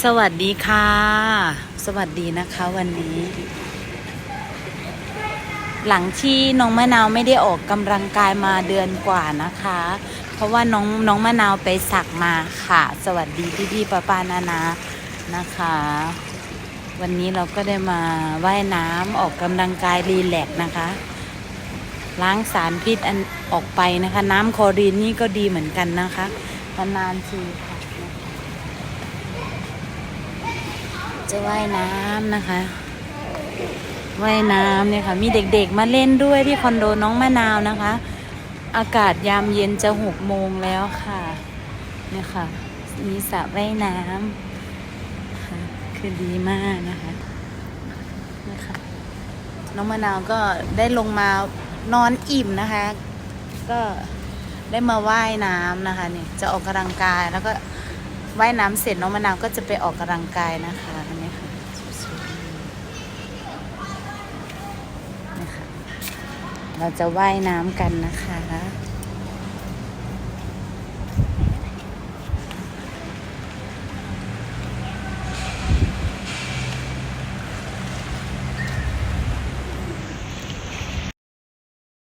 สวัสดีค่ะ สวัสดีนะคะวันนี้ หลังที่น้องมะนาวไม่ได้ออกกำลังกายมาเดือนกว่านะคะ เพราะว่าน้องน้องมะนาวไปสักมาค่ะ สวัสดีพี่พี่ป้าป้านานานะคะ วันนี้เราก็ได้มาว่ายน้ำออกกำลังกายรีแลกซ์นะคะ ล้างสารพิษอันออกไปนะคะ น้ำคอรีนนี่ก็ดีเหมือนกันนะคะนานๆทีค่ะ จะว่ายน้ำนะคะ ว่ายน้ำเนี่ยค่ะ มีเด็กๆมาเล่นด้วยที่คอนโดน้องมะนาวนะคะ อากาศยามเย็นจะหกโมงแล้วค่ะเนี่ยค่ะ มีสระว่ายน้ำค่ะคือดีมากนะคะนี่ค่ะน้องมะนาวก็ได้ลงมานอนอิ่มนะคะ ก็ได้มาว่ายน้ำนะคะเนี่ยจะออกกำลังกายแล้วก็ว่ายน้ำเสร็จน้องมะนาวก็จะไปออกกำลังกายนะคะ เราจะว่ายน้ำกันนะคะ